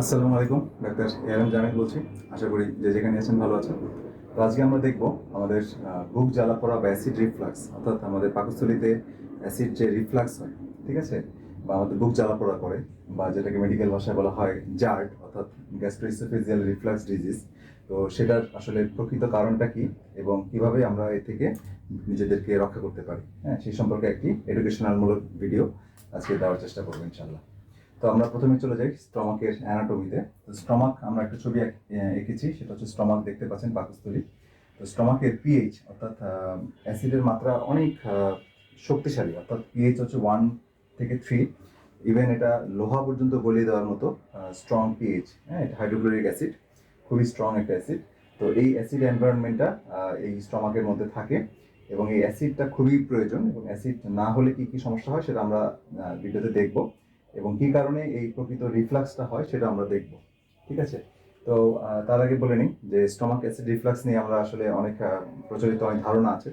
আসসালামু আলাইকুম, doctor ARM Jamil বলছি। আশা করি যে যেখানে আছেন ভালো আছেন। তো আজকে আমরা দেখব আমাদের বুক জ্বালা পড়া বা অ্যাসিড রিফ্লাক্স, অর্থাৎ আমাদের পাকস্থলিতে অ্যাসিড যে রিফ্লাক্স হয়, ঠিক আছে? বা আমাদের বুক জ্বালা পড়া করে, বা যেটাকে মেডিকেল ভাষায় বলা হয় জার্ট অর্থাৎ গ্যাস্ট্রোইসোফেজিয়াল রিফ্লাক্স ডিজিজ তো সেটার আসলে প্রকৃত কারণটা কি এবং কীভাবে আমরা এ থেকে নিজেদেরকে রক্ষা করতে পারি? হ্যাঁ সেই সম্পর্কে একটি এডুকেশনালমূলক ভিডিও আজকে দেওয়ার চেষ্টা করব ইনশাল্লাহ তো আমরা প্রথমে চলে যাই স্টমাকের অ্যানাটমিতে। তো স্টমাক আমরা একটা ছবি এঁকেছি, সেটা হচ্ছে স্টমাক দেখতে পাচ্ছেন পাকস্থলী তো স্টমাকের পিএইচ অর্থাৎ অ্যাসিডের মাত্রা অনেক শক্তিশালী, অর্থাৎ পিএইচ হচ্ছে ওয়ান থেকে থ্রি ইভেন এটা লোহা পর্যন্ত গলিয়ে দেওয়ার মতো স্ট্রং পিএইচ হ্যাঁ এটা হাইড্রোক্লোরিক অ্যাসিড খুবই স্ট্রং একটা অ্যাসিড তো এই অ্যাসিড এনভায়রনমেন্টটা এই স্টমাকের মধ্যে থাকে এবং এই অ্যাসিডটা খুবই প্রয়োজন এবং অ্যাসিড না হলে কি কি সমস্যা হয় সেটা আমরা ভিডিওতে দেখব। এবং কি কারণে এই প্রকৃত রিফ্লাক্সটা হয় সেটা আমরা দেখব। ঠিক আছে? তো তার আগে বলে নিই যে স্টমাক অ্যাসিড রিফ্লাক্স নিয়ে আমরা আসলে অনেক প্রচলিত অনেক ধারণা আছে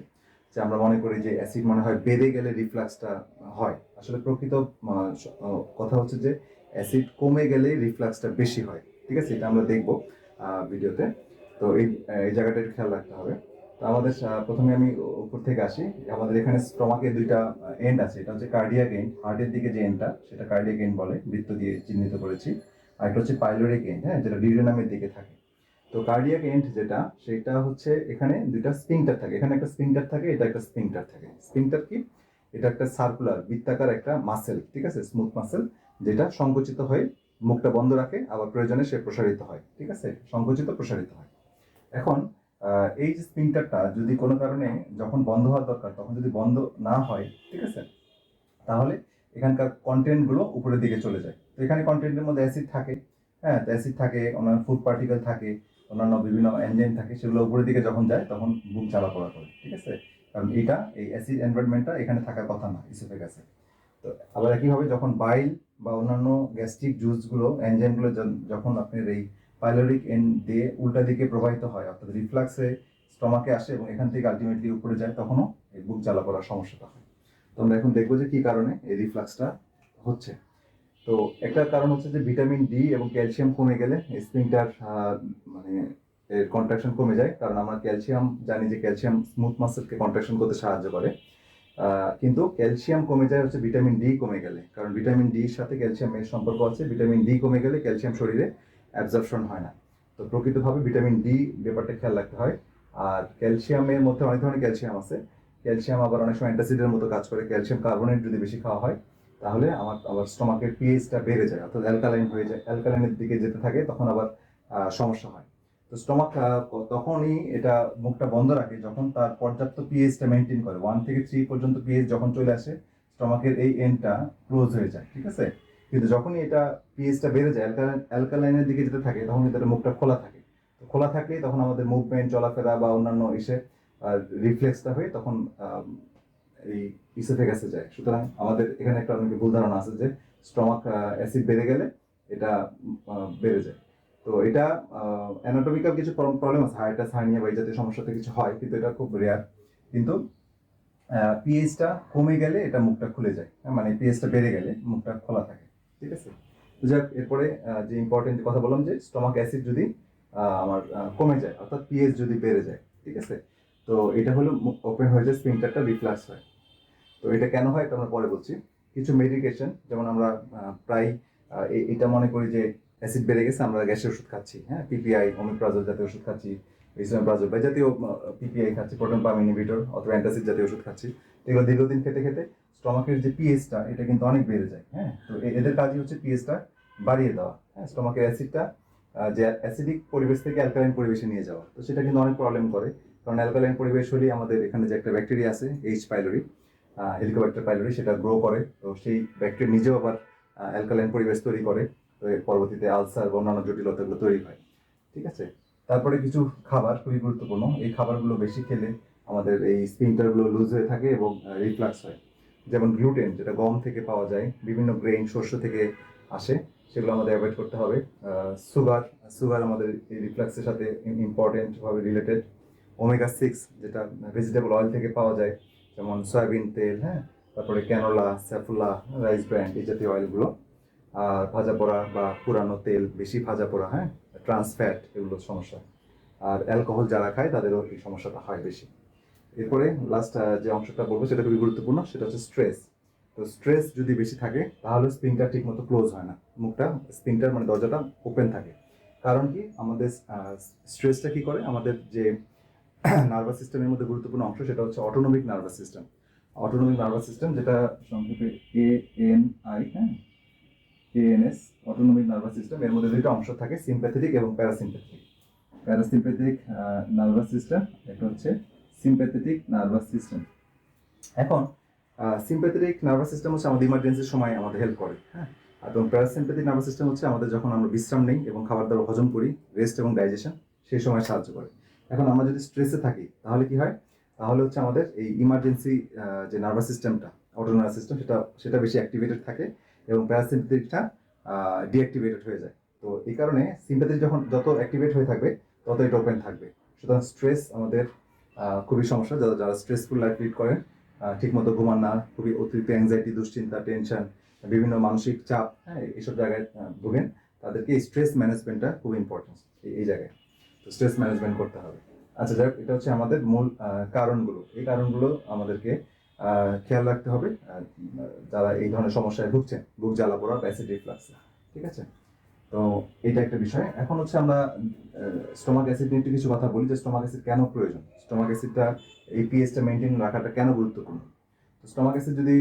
যে আমরা মনে করি যে অ্যাসিড মনে হয় বেড়ে গেলে রিফ্লাক্সটা হয়। আসলে প্রকৃত কথা হচ্ছে যে অ্যাসিড কমে গেলে রিফ্লাক্সটা বেশি হয়। ঠিক আছে? এটা আমরা দেখব ভিডিওতে। তো এই এই জায়গাটা একটু খেয়াল রাখতে হবে। তো আমাদের প্রথমে আমি উপর থেকে আসি। আমাদের এখানে স্টমাকে দুইটা এন্ড আছে। এটা হচ্ছে কার্ডিয়াক এন্ড হার্টের দিকে যে এন্ডটা সেটা কার্ডিয়াক এন্ড বলে, বৃত্ত দিয়ে চিহ্নিত করেছি। আর একটা হচ্ছে পাইলোরিক এন্ড হ্যাঁ যেটা ডিউরেনামের দিকে থাকে। তো কার্ডিয়াক এন্ড যেটা, সেটা হচ্ছে এখানে দুইটা স্পিংটার থাকে। এখানে একটা স্পিংটার থাকে, এটা একটা স্পিংটার থাকে। স্পিংটার কি? এটা একটা সার্কুলার বৃত্তাকার একটা মাসেল ঠিক আছে? স্মুথ মাসেল যেটা সংকুচিত হয়ে মুখটা বন্ধ রাখে, আবার প্রয়োজনে সে প্রসারিত হয়, ঠিক আছে? সংকুচিত, প্রসারিত হয়। এখন এই যে স্পিংটারটা যদি কোনো কারণে যখন বন্ধ হওয়ার দরকার, তখন যদি বন্ধ না হয়, ঠিক আছে? তাহলে এখানকার কন্টেন্টগুলো উপরের দিকে চলে যায়। তো এখানে কন্টেন্টের মধ্যে অ্যাসিড থাকে হ্যাঁ? তো অ্যাসিড থাকে, অন্যান্য ফুড পার্টিকেল থাকে, অন্যান্য বিভিন্ন এনজাইম থাকে, সেগুলো উপরের দিকে যখন যায়, তখন বুক চালা পড়া করে, ঠিক আছে? কারণ এটা এই অ্যাসিড এনভায়রনমেন্টটা এখানে থাকার কথা না ইসোফেগাসে তো আবার একইভাবে যখন বাইল বা অন্যান্য গ্যাস্ট্রিক জুসগুলো এনজাইমগুলো যখন আপনার এই পাইলোরিক এন্ড দিয়ে উল্টা দিকে প্রবাহিত হয়, অর্থাৎ রিফ্লাক্সে স্টমাকে আসে এবং এখান থেকে আলটিমেটলি উপরে যায়, তখনও এই বুক জ্বালা পড়ার সমস্যাটা হয়। তো আমরা এখন দেখব যে কি কারণে এই রিফ্লাক্সটা হচ্ছে। তো একটা কারণ হচ্ছে যে ভিটামিন ডি এবং ক্যালসিয়াম কমে গেলে স্প্রিংটার মানে এর কন্ট্রাকশন কমে যায়, কারণ আমরা ক্যালসিয়াম জানি যে ক্যালসিয়াম স্মুথ মাসেলকে কন্ট্রাকশন করতে সাহায্য করে। কিন্তু ক্যালসিয়াম কমে যায় হচ্ছে ভিটামিন ডি কমে গেলে, কারণ ভিটামিন ডির সাথে ক্যালসিয়ামের সম্পর্ক আছে ভিটামিন ডি কমে গেলে ক্যালসিয়াম শরীরে অ্যাবজর্পশন হয় না। তো প্রকৃতভাবে ভিটামিন ডি ব্যাপারটা খেয়াল রাখতে হয়। আর ক্যালসিয়ামের মধ্যে অনেক ধরনের ক্যালসিয়াম আছে। ক্যালসিয়াম আবার অনেক সময় অ্যান্টাসিডের মতো কাজ করে। ক্যালসিয়াম কার্বনেট যদি বেশি খাওয়া হয়, তাহলে আমার আবার স্টমাকের পিএইচটা বেড়ে যায়। অর্থাৎ অ্যালকালাইন হয়ে যায়। অ্যালকালাইনের দিকে যেতে থাকে, তখন আবার সমস্যা হয়। তো স্টমাক তখনই এটা মুখটা বন্ধ রাখে যখন তার পর্যাপ্ত পিএইচটা মেনটেন করে। ওয়ান থেকে থ্রি পর্যন্ত পিএইচ যখন চলে আসে স্টমাকের এই এন্ডটা ক্লোজ হয়ে যায়। ঠিক আছে? কিন্তু যখনই এটা পিএইচটা বেড়ে যায় অ্যালকালাইন অ্যালকালাইনের দিকে যেতে থাকে তখন এটা মুখটা খোলা থাকে। তো খোলা থাকলেই তখন আমাদের মুভমেন্ট চলাফেরা বা অন্যান্য ইসে রিফ্লেক্সটা হয়ে তখন এই ইসোফেগাসে যায়। সুতরাং আমাদের এখানে একটা অনেক ভুল ধারণা আছে যে স্টমাক অ্যাসিড বেড়ে গেলে এটা বেড়ে যায়। তো এটা অ্যানাটমিক্যাল কিছু প্রবলেম আছে হাইটাস হার্নিয়া বা এই জাতীয় সমস্যাতে কিছু হয়, কিন্তু এটা খুব রেয়ার কিন্তু পিএইচটা কমে গেলে এটা মুখটা খুলে যায়। মানে পিএইচটা বেড়ে গেলে মুখটা খোলা থাকে। ঠিক আছে? তো যাক, এরপরে যে ইম্পর্টেন্ট কথা বললাম যে স্টমাক অ্যাসিড যদি আমার কমে যায়, অর্থাৎ পিএইচ যদি বেড়ে যায়, ঠিক আছে? তো এটা হলো ওপেন হয়ে যায় স্পিংটারটা রিফ্লাক্স হয়। তো এটা কেন হয়? এটা আমরা পরে বলছি। কিছু মেডিকেশন যেমন আমরা প্রায় এটা মনে করি যে অ্যাসিড বেড়ে গেছে, আমরা গ্যাসের ওষুধ খাচ্ছি হ্যাঁ? পিপিআই ওমিপ্রাজল জাতীয় ওষুধ খাচ্ছি ইসলামপ্রাজল বা জাতীয় পিপিআই খাচ্ছি প্রোটন পাম ইনহিবিটর অথবা অ্যান্টাসিড জাতীয় ওষুধ খাচ্ছি। এগুলো দীর্ঘদিন খেতে খেতে স্টমাকের যে পিএইচটা এটা কিন্তু অনেক বেড়ে যায় হ্যাঁ? তো এদের কাজই হচ্ছে পিএইচটা বাড়িয়ে দেওয়া হ্যাঁ? স্টমাকের অ্যাসিডটা যে অ্যাসিডিক পরিবেশ থেকে অ্যালকালাইন পরিবেশে নিয়ে যাওয়া। তো সেটা কিন্তু অনেক প্রবলেম করে। কারণ অ্যালকালাইন পরিবেশ হলেই আমাদের এখানে যে একটা ব্যাকটেরিয়া আছে এইচ পাইলোরি হেলিকোব্যাক্টার পাইলোরি সেটা গ্রো করে। তো সেই ব্যাকটেরিয়া নিজেও আবার অ্যালকালাইন পরিবেশ তৈরি করে। তো এর পরবর্তীতে আলসার বা অন্যান্য জটিলতাগুলো তৈরি হয়। ঠিক আছে? তারপরে কিছু খাবার খুবই গুরুত্বপূর্ণ। এই খাবারগুলো বেশি খেলে আমাদের এই স্পিনটারগুলো লুজ হয়ে থাকে এবং রিফ্লাক্স হয়। যেমন গ্লুটেন যেটা গম থেকে পাওয়া যায়, বিভিন্ন গ্রেইন শস্য থেকে আসে, সেগুলো আমাদের অ্যাভয়েড করতে হবে। সুগার সুগার আমাদের এই রিফ্লাক্সের সাথে ইম্পর্টেন্টভাবে রিলেটেড ওমেগা সিক্স যেটা ভেজিটেবল অয়েল থেকে পাওয়া যায়, যেমন সয়াবিন তেল হ্যাঁ? তারপরে ক্যানোলা স্যাফুলা রাইস ব্র্যান্ড এই জাতীয় অয়েলগুলো আর ভাজা পোড়া বা পুরানো তেল, বেশি ভাজা পোড়া হ্যাঁ? ট্রান্সফ্যাট এগুলো সমস্যা। আর অ্যালকোহল যারা খায়, তাদেরও এই সমস্যাটা হয় বেশি। এরপরে লাস্ট যে অংশটা বলব সেটা খুবই গুরুত্বপূর্ণ, সেটা হচ্ছে স্ট্রেস তো স্ট্রেস যদি বেশি থাকে, তাহলে স্প্রিংটা ঠিক মতো ক্লোজ হয় না। মুখটা স্প্রিংটার মানে দরজাটা ওপেন থাকে। কারণ কি? আমাদের স্ট্রেসটা কি করে? আমাদের যে নার্ভাস সিস্টেমের মধ্যে গুরুত্বপূর্ণ অংশ, সেটা হচ্ছে autonomic nervous system autonomic nervous system যেটা সংক্ষেপে এ এন আই হ্যাঁ? এএনএস অটোনমিক নার্ভাস সিস্টেম এর মধ্যে দুইটা অংশ থাকে সিম্প্যাথেটিক এবং প্যারাসিম্প্যাথেটিক প্যারাসিম্প্যাথেটিক নার্ভাস সিস্টেম এটা হচ্ছে সিম্প্যাথেটিক নার্ভাস সিস্টেম এখন সিম্প্যাথেটিক নার্ভাস সিস্টেম হচ্ছে আমাদের ইমার্জেন্সির সময় আমাদের হেল্প করে হ্যাঁ? এবং প্যারাসিম্প্যাথিক নার্ভাস সিস্টেম হচ্ছে আমাদের যখন আমরা বিশ্রাম নেই এবং খাবার দাবার হজম করি রেস্ট এবং ডাইজেশন সেই সময় সাহায্য করে। এখন আমরা যদি স্ট্রেসে থাকি তাহলে কি হয়? তাহলে হচ্ছে আমাদের এই ইমার্জেন্সি যে নার্ভাস সিস্টেমটা অটোনার্ভাস সিস্টেম সেটা সেটা বেশি অ্যাক্টিভেটেড থাকে এবং প্যারাসিম্প্যাথিকটা ডিঅ্যাক্টিভেটেড হয়ে যায়। তো এই কারণে সিম্প্যাথিক যখন যত অ্যাক্টিভেট হয়ে থাকবে তত এটা ওপেন থাকবে। সুতরাং স্ট্রেস আমাদের খুবই সমস্যা। যারা যারা স্ট্রেসফুল লাইফ লিড করেন ঠিক মতো ঘুমান না, খুবই অতিরিক্ত অ্যাংজাইটি দুশ্চিন্তা টেনশন বিভিন্ন মানসিক চাপ হ্যাঁ এইসব জায়গায় ভোগেন, তাদেরকে স্ট্রেস ম্যানেজমেন্টটা খুব ইম্পর্টেন্ট এই জায়গায়। তো স্ট্রেস ম্যানেজমেন্ট করতে হবে। আচ্ছা যাক এটা হচ্ছে আমাদের মূল কারণগুলো। এই কারণগুলো আমাদেরকে খেয়াল রাখতে হবে। যারা এই ধরনের সমস্যায় ভুগছেন, বুক জ্বালা পোড়া অ্যাসিড রিফ্লাক্স ঠিক আছে? তো এটা একটা বিষয়। এখন হচ্ছে আমরা স্টোমাক অ্যাসিড নিয়ে একটু কিছু কথা বলি, যে স্টোমাক অ্যাসিড কেন প্রয়োজন? স্টোমাক অ্যাসিডটা এই পিএইচটা মেনটেন রাখাটা কেন গুরুত্বপূর্ণ? তো স্টোমাক অ্যাসিড যদি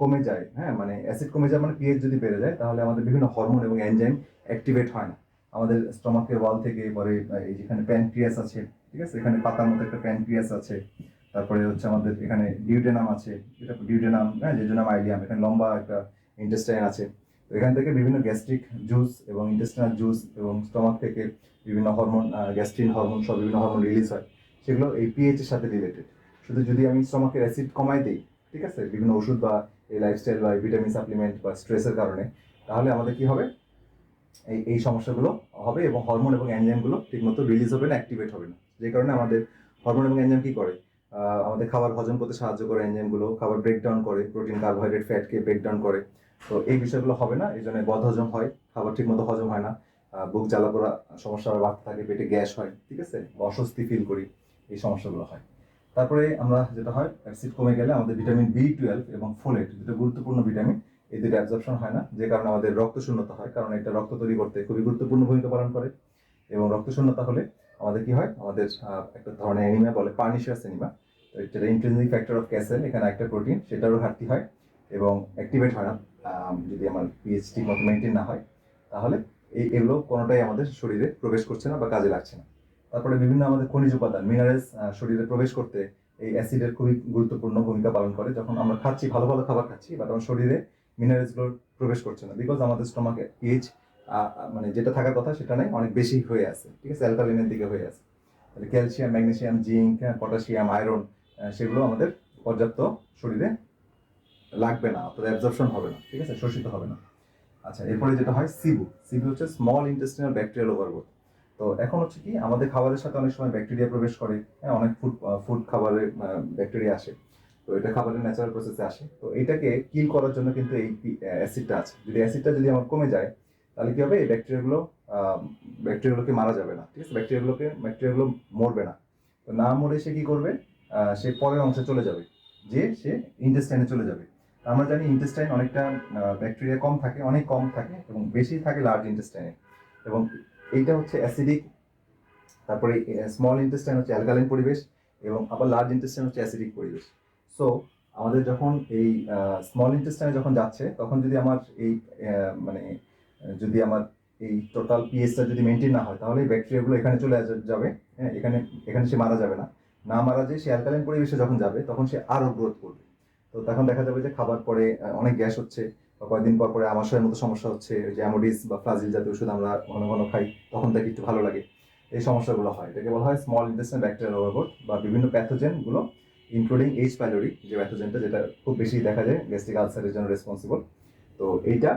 কমে যায় হ্যাঁ মানে অ্যাসিড কমে যায় মানে পিএইচ যদি বেড়ে যায়, তাহলে আমাদের বিভিন্ন হরমোন এবং এনজাইম অ্যাক্টিভেট হয় না। আমাদের স্টোমাকের ওয়াল থেকে পরে এই যেখানে প্যানক্রিয়াস আছে, ঠিক আছে? এখানে পাতার মতো একটা প্যানক্রিয়াস আছে। তারপরে হচ্ছে আমাদের এখানে ডিউডেনাম আছে এটা ডিউডেনাম হ্যাঁ জেজুনাম আইডিয়াম, এখানে লম্বা একটা ইন্টেস্টাইন আছে। এখান থেকে বিভিন্ন গ্যাস্ট্রিক জুস এবং ইন্টেস্টিনাল জুস এবং স্টমাক থেকে বিভিন্ন হরমোন গ্যাস্ট্রিন হরমোন সব বিভিন্ন হরমোন রিলিজ হয়। সেগুলো এই পিএইচ এর সাথে রিলেটেড শুধু যদি আমি স্টমাকের অ্যাসিড কমাই দিই, ঠিক আছে? বিভিন্ন ওষুধ বা এই লাইফস্টাইল বা ভিটামিন সাপ্লিমেন্ট বা স্ট্রেসের কারণে, তাহলে আমাদের কি হবে? এই এই সমস্যাগুলো হবে এবং হরমোন এবং এনজাইমগুলো ঠিকমতো রিলিজ হবে না অ্যাক্টিভেট হবে না। যে কারণে আমাদের হরমোন এবং এনজাইম কি করে? আমাদের খাবার হজম করতে সাহায্য করে এনজাইমগুলো খাবার ব্রেকডাউন করে প্রোটিন কার্বোহাইড্রেট ফ্যাটকে ব্রেকডাউন করে। তো এই বিষয়গুলো হবে না, এই জন্য বদহজম হয়, খাবার ঠিকমতো হজম হয় না। বুক জ্বালা করা সমস্যা বাড়তে থাকে, পেটে গ্যাস হয়, ঠিক আছে? অস্বস্তি ফিল করি, এই সমস্যাগুলো হয়। তারপরে আমরা যেটা হয় অ্যাসিড কমে গেলে আমাদের ভিটামিন বি টুয়েলভ এবং ফোলেট যেটা গুরুত্বপূর্ণ ভিটামিন এই দুটো অ্যাবজর্পশন হয় না, যে কারণে আমাদের রক্ত শূন্যতা হয়, কারণ এটা রক্ত তৈরি করতে খুবই গুরুত্বপূর্ণ ভূমিকা পালন করে। এবং রক্ত শূন্যতা হলে আমাদের কি হয়, আমাদের একটা ধরনের অ্যানিমিয়া বলে পার্নিশিয়াস অ্যানিমা তো এটা ইন্ট্রেন্সিক ফ্যাক্টর অফ ক্যাসেল, এখানে একটা প্রোটিন সেটারও ঘাটতি হয় এবং অ্যাক্টিভেট হয় না। যদি আমার পিএইচ ঠিক মতো মেনটেন না হয়, তাহলে এই এগুলো কোনোটাই আমাদের শরীরে প্রবেশ করছে না বা কাজে লাগছে না। তারপরে বিভিন্ন আমাদের খনিজ উপাদান মিনারেলস শরীরে প্রবেশ করতে এই অ্যাসিডের খুবই গুরুত্বপূর্ণ ভূমিকা পালন করে। যখন আমরা খাচ্ছি, ভালো ভালো খাবার খাচ্ছি বাট আমার শরীরে মিনারেলসগুলো প্রবেশ করছে না বিকজ আমাদের স্টমাকে পিএইচ মানে যেটা থাকার কথা সেটা নেই, অনেক বেশি হয়ে আছে। ঠিক আছে? অ্যালকালিনের দিকে হয়ে আছে। তাহলে calcium magnesium zinc potassium iron সেগুলো আমাদের পর্যাপ্ত শরীরে লাগবে না, অর্থাৎ অ্যাবজর্পশন হবে না, ঠিক আছে? শোষিত হবে না। আচ্ছা এরপরে যেটা হয় সিবু সিবু হচ্ছে স্মল ইন্টেস্টিনাল ব্যাকটেরিয়াল ওভারগ্রোথ তো এখন হচ্ছে কি, আমাদের খাবারের সাথে অনেক সময় ব্যাকটেরিয়া প্রবেশ করে হ্যাঁ? অনেক ফুড ফুড খাবারে ব্যাকটেরিয়া আসে। তো এটা খাবারের ন্যাচারাল প্রসেসে আসে। তো এটাকে কিল করার জন্য কিন্তু এই অ্যাসিডটা আছে। যদি অ্যাসিডটা যদি আমার কমে যায়, তাহলে কি হবে? এই ব্যাকটেরিয়াগুলো ব্যাকটেরিয়াগুলোকে মারা যাবে না, ঠিক আছে? ব্যাকটেরিয়াগুলোকে ব্যাকটেরিয়াগুলো মরবে না। তো না মরে সে কি করবে? সে পরের অংশে চলে যাবে, যে সে ইন্টেস্টাইনে চলে যাবে। আমরা জানি ইন্টেস্টাইন অনেকটা ব্যাকটেরিয়া কম থাকে, অনেক কম থাকে এবং বেশি থাকে লার্জ ইন্টেস্টাইনে এবং এইটা হচ্ছে অ্যাসিডিক তারপরে স্মল ইন্টেস্টাইন হচ্ছে অ্যালকালাইন পরিবেশ এবং আবার লার্জ ইন্টেস্টাইন হচ্ছে অ্যাসিডিক পরিবেশ। সো আমাদের যখন এই স্মল ইন্টেস্টাইনে যখন যাচ্ছে, তখন যদি আমার এই মানে যদি আমার এই টোটাল পিএসটা যদি মেনটেন না হয়, তাহলে এই ব্যাকটেরিয়াগুলো এখানে চলে যাবে হ্যাঁ এখানে এখানে সে মারা যাবে না। না মারা যে সে অ্যালকালাইন পরিবেশে যখন যাবে, তখন সে আরও গ্রোথ করবে। তো তখন দেখা যাবে যে খাবার পরে অনেক গ্যাস হচ্ছে বা কয়েকদিন পর পরে আমাশয়ের মতো সমস্যা হচ্ছে যে অ্যামোডিস বা ফ্লাজিল জাতীয় ওষুধ আমরা ঘন ঘন খাই, তখন তাকে একটু ভালো লাগে। এই সমস্যাগুলো হয়। এটাকে বলা হয় স্মল ইন্টেস্টাইন ব্যাকটেরিয়াল ওভারগ্রোথ বা বিভিন্ন প্যাথোজেনগুলো ইনক্লুডিং এইচ প্যালোরি যে প্যাথোজেনটা যেটা খুব বেশি দেখা যায় গ্যাস্ট্রিক আলসারের জন্য রেসপন্সিবল তো এইটা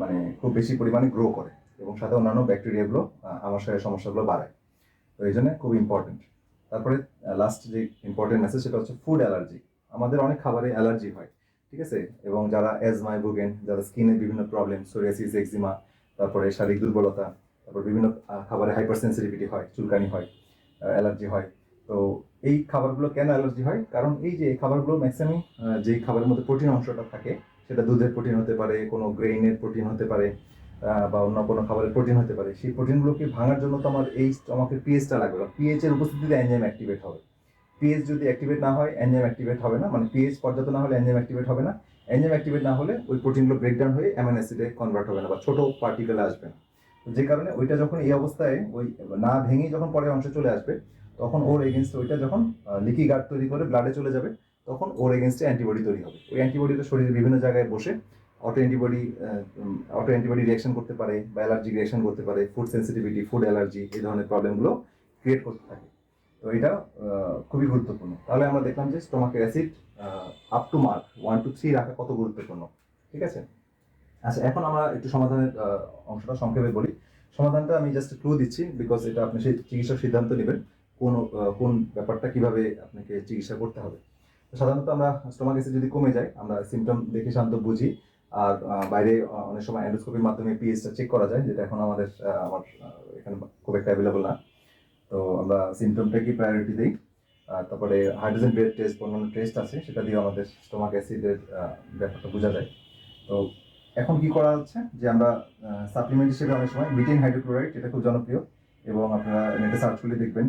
মানে খুব বেশি পরিমাণে গ্রো করে এবং সাথে অন্যান্য ব্যাকটেরিয়াগুলো আমাশয়ের সমস্যাগুলো বাড়ায়। তো এই জন্য খুব ইম্পর্টেন্ট তারপরে লাস্ট যে ইম্পর্টেন্ট মেসেজ সেটা হচ্ছে ফুড অ্যালার্জি আমাদের অনেক খাবারে অ্যালার্জি হয়, ঠিক আছে? এবং যারা অ্যাজমায় ভোগেন যারা স্কিনে বিভিন্ন প্রবলেম সোরিয়াসিস এক্সিমা তারপরে শারীরিক দুর্বলতা, তারপর বিভিন্ন খাবারে হাইপার সেন্সিটিভিটি হয়, চুলকানি হয় অ্যালার্জি হয়। তো এই খাবারগুলো কেন অ্যালার্জি হয়? কারণ এই যে খাবারগুলো ম্যাক্সিমাম যেই খাবারের মধ্যে প্রোটিন অংশটা থাকে, সেটা দুধের প্রোটিন হতে পারে, কোনো গ্রেইনের প্রোটিন হতে পারে বা অন্য কোনো খাবারের প্রোটিন হতে পারে, সেই প্রোটিনগুলোকে ভাঙার জন্য তো আমার এই আমাকে পিএইচটা লাগবে পিএইচ এর উপস্থিতিতে এনজাইম অ্যাক্টিভেট হবে। পিএইচ যদি অ্যাক্টিভেট না হয় এনজাইম অ্যাক্টিভেট হবে না। মানে পিএইচ পর্যাপ্ত না হলে এনজাইম অ্যাক্টিভেট হবে না। এনজাইম অ্যাক্টিভেট না হলে ওই প্রোটিনগুলো ব্রেকডাউন হয়ে অ্যামাইনো অ্যাসিডে কনভার্ট হবে না বা ছোট পার্টিকেলে আসবে না। যে কারণে ওইটা যখন এই অবস্থায় ওই না ভেঙেই যখন পরের অংশে চলে আসবে, তখন ওর এগেনস্ট ওইটা যখন লিকি গার্ড তৈরি করে ব্লাডে চলে যাবে, তখন ওর এগেনস্টে অ্যান্টিবডি তৈরি হবে। ওই অ্যান্টিবডিটা শরীরের বিভিন্ন জায়গায় বসে auto antibody auto antibody reaction করতে পারে বা অ্যালার্জি রিয়াকশন করতে পারে ফুড সেন্সিটিভিটি ফুড অ্যালার্জি এই ধরনের প্রবলেমগুলো ক্রিয়েট করতে থাকে। তো এটা খুবই গুরুত্বপূর্ণ। তাহলে আমরা দেখলাম যে স্টোমাকের acid up to mark one two three রাখা কত গুরুত্বপূর্ণ। ঠিক আছে? আচ্ছা এখন আমরা একটু সমাধানের অংশটা সংক্ষেপে বলি। সমাধানটা আমি জাস্ট ক্লু দিচ্ছি বিকজ এটা আপনি সেই চিকিৎসার সিদ্ধান্ত নেবেন কোন কোন ব্যাপারটা কীভাবে আপনাকে চিকিৎসা করতে হবে। সাধারণত আমরা স্টোমাক অ্যাসিড যদি কমে যায়, আমরা সিমটম দেখে শান্ত বুঝি। আর বাইরে অনেক সময় অ্যান্ডোস্কোপির মাধ্যমে পিএইচটা চেক করা যায়, যেটা এখন আমাদের আমার এখানে খুব একটা অ্যাভেলেবল না। তো আমরা সিমটমটাকে প্রায়োরিটি দিই? তারপরে হাইড্রোজেন বেড টেস্ট অন্যান্য টেস্ট আছে? সেটা দিয়ে আমাদের স্টোমাক অ্যাসিডের ব্যাপারটা বোঝা যায়। তো এখন কি করা হচ্ছে? যে আমরা সাপ্লিমেন্ট হিসেবে অনেক সময় বিটিন হাইড্রোক্লোরাইড এটা খুব জনপ্রিয়, এবং আপনারা নেটে সার্চ করলে দেখবেন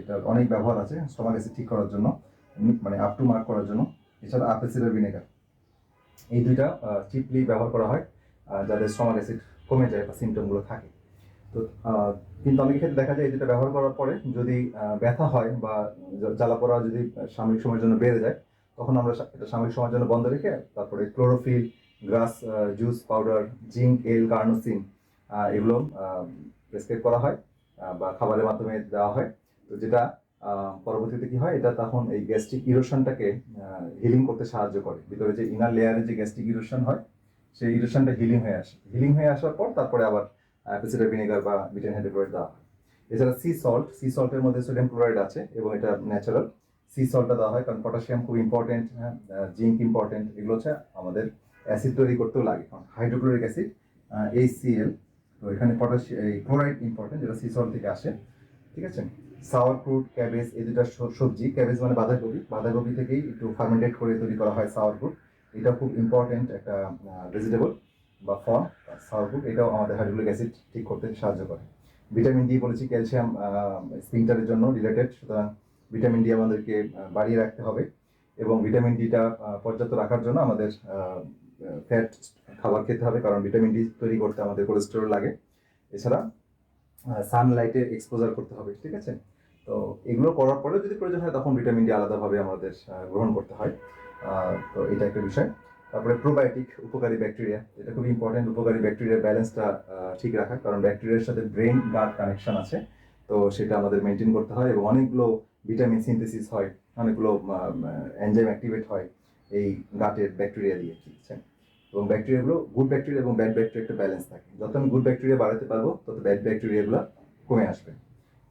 এটার অনেক ব্যবহার আছে স্টোমাক অ্যাসিড ঠিক করার জন্য মানে আপ টু মার্ক করার জন্য। এছাড়া আপেল সিডার ভিনেগার এই দুইটা চিপলি ব্যবহার করা হয় যাদের স্টোমাক অ্যাসিড কমে যায় বা সিমটমগুলো থাকে। তো কিন্তু অনেক ক্ষেত্রে দেখা যায় এই ব্যবহার করার পরে যদি ব্যথা হয় বা জ্বালা পোড়া যদি সাময়িক সময়ের জন্য বেড়ে যায়, তখন আমরা এটা সাময়িক সময়ের জন্য বন্ধ রেখে তারপরে chlorophyll, grass juice, powder, zinc, L carnosine এগুলো প্রেসক্রাইব করা হয় বা খাবারের মাধ্যমে দেওয়া হয়। তো যেটা পরবর্তীতে কি হয়, এটা তখন এই গ্যাস্ট্রিক ইরোশনটাকে হিলিং করতে সাহায্য করে। ভিতরে যে ইনার লেয়ারে যে গ্যাস্ট্রিক ইরোশন হয়, সেই ইরোশনটা হিলিং হয়ে আসে। হিলিং হয়ে আসার পর তারপরে আবার অ্যাপিসিডার ভিনেগার বা বিটেন হাইড্রোক্লোরাইড দেওয়া হয়। এছাড়া সি সল্ট, সি সল্টের মধ্যে সোডিয়াম ক্লোরাইড আছে এবং এটা ন্যাচারাল। সি সল্টটা দেওয়া হয় কারণ পটাশিয়াম খুব ইম্পর্টেন্ট হ্যাঁ জিঙ্ক ইম্পর্টেন্ট এগুলো হচ্ছে আমাদের অ্যাসিড তৈরি করতেও লাগে। কারণ হাইড্রোক্লোরিক অ্যাসিড এইচসিএল তো এখানে পটাশিয়াম এই ক্লোরাইড ইম্পর্টেন্ট যেটা সি সল্ট থেকে আসে। ঠিক আছে? সাওয়ার ফ্রুট ক্যাবেজ এই দুটা সবজি ক্যাবেজ মানে বাঁধাকপি। বাঁধাকপি থেকেই একটু ফার্মেন্টেড করে তৈরি করা হয় সাওয়ার ফ্রুট এটা খুব ইম্পর্টেন্ট একটা ভেজিটেবল বা ফল সাওয়ার এটাও আমাদের হাইড্রোক্লোরিক অ্যাসিড ঠিক করতে সাহায্য করে। ভিটামিন ডি বলেছি, ক্যালসিয়াম স্প্রিংটারের জন্য রিলেটেড সুতরাং ভিটামিন ডি আমাদেরকে বাড়িয়ে রাখতে হবে এবং ভিটামিন ডিটা পর্যাপ্ত রাখার জন্য আমাদের ফ্যাট খাবার খেতে হবে, কারণ ভিটামিন ডি তৈরি করতে আমাদের কোলেস্টেরল লাগে। এছাড়া সানলাইটে এক্সপোজার করতে হবে, ঠিক আছে? তো এগুলো করার পরে যদি প্রয়োজন হয়, তখন ভিটামিন ডি আলাদাভাবে আমাদের গ্রহণ করতে হয়। তো এটা একটা বিষয়। তারপরে প্রোবায়োটিক উপকারী ব্যাকটেরিয়া এটা খুব ইম্পর্টেন্ট উপকারী ব্যাকটেরিয়ার ব্যালেন্সটা ঠিক রাখা কারণ ব্যাকটেরিয়ার সাথে ব্রেন গার্ড কানেকশন আছে। তো সেটা আমাদের মেনটেন করতে হয় এবং অনেকগুলো ভিটামিন সিনথেসিস হয়, অনেকগুলো এনজাইম অ্যাক্টিভেট হয় এই গাটের ব্যাকটেরিয়া দিয়ে, ঠিক আছে? এবং ব্যাকটেরিয়াগুলো গুড ব্যাকটেরিয়া এবং ব্যাড ব্যাকটেরিয়া একটা ব্যালেন্স থাকে। যত আমি গুড ব্যাকটেরিয়া বাড়াতে পারব, তত ব্যাড ব্যাকটেরিয়াগুলো কমে আসবে।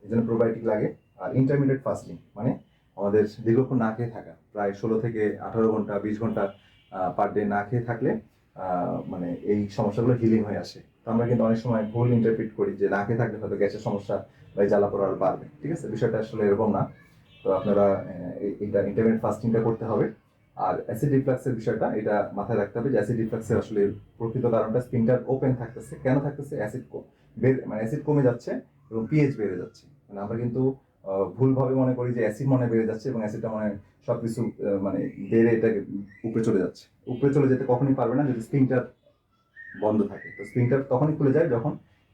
এই জন্য প্রোবায়োটিক লাগে। আর ইন্টারমিডিয়েট ফাস্টিং মানে আমাদের দীর্ঘক্ষণ না খেয়ে থাকা, প্রায় ষোলো থেকে আঠারো ঘণ্টা, বিশ ঘণ্টা পার ডে না খেয়ে থাকলে মানে এই সমস্যাগুলো হিলিং হয়ে আসে। তো আমরা কিন্তু অনেক সময় ভুল ইন্টারপ্রিট করি যে না খেয়ে থাকলে হয়তো গ্যাসের সমস্যা বা এই জ্বালা পোড়া বাড়বে। ঠিক আছে? বিষয়টা আসলে এরকম না। তো আপনারা এইটা ইন্টারমিডিয়েট ফাস্টিংটা করতে হবে। আর অ্যাসিড রিফ্লাক্সের বিষয়টা, এটা মাথায় রাখতে হবে যে অ্যাসিড রিফ্লাক্সের আসলে প্রকৃত কারণটা স্পিনটার ওপেন থাকতেছে। কেন থাকতেছে? অ্যাসিড মানে অ্যাসিড কমে যাচ্ছে এবং পিএইচ বেড়ে যাচ্ছে। মানে আমরা কিন্তু ভুলভাবে মনে করি যে অ্যাসিড মনে বেড়ে যাচ্ছে এবং অ্যাসিডটা মনে সবকিছু আহ, মানে বেড়ে এটাকে উপরে চলে যাচ্ছে। উপরে চলে যেতে কখনই পারবে না যদি স্প্রিংটার বন্ধ থাকে। তো স্প্রিংটার তখনই খুলে যায় যখন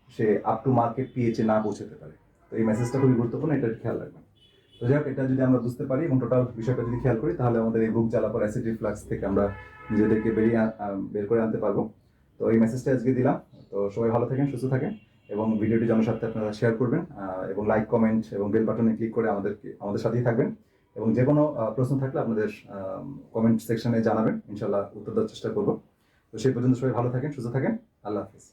সে আপ টু মার্কেট পিএইচে না পৌঁছাতে পারে। তো এই মেসেজটা খুবই গুরুত্বপূর্ণ এটা খেয়াল রাখবেন। তো যাই হোক এটা যদি আমরা বুঝতে পারি এবং টোটাল বিষয়টা যদি খেয়াল করি তাহলে আমাদের এই বুক জ্বালা পর অ্যাসিড রিফ্লাক্স থেকে আমরা নিজেদেরকে বেরিয়ে বের করে আনতে পারব। তো এই মেসেজটা আজকে দিলাম। তো সবাই ভালো থাকেন সুস্থ থাকেন। এবং ভিডিওটি জনস্বার্থে আপনারা শেয়ার করবেন এবং লাইক কমেন্ট এবং বেল বাটনে ক্লিক করে আমাদেরকে, আমাদের সাথেই থাকবেন। এবং যে কোনো প্রশ্ন থাকলে আপনাদের কমেন্ট সেকশনে জানাবেন ইনশাল্লাহ উত্তর দেওয়ার চেষ্টা করব। তো সেই পর্যন্ত সবাই ভালো থাকেন, সুস্থ থাকেন, আল্লাহ হাফিজ।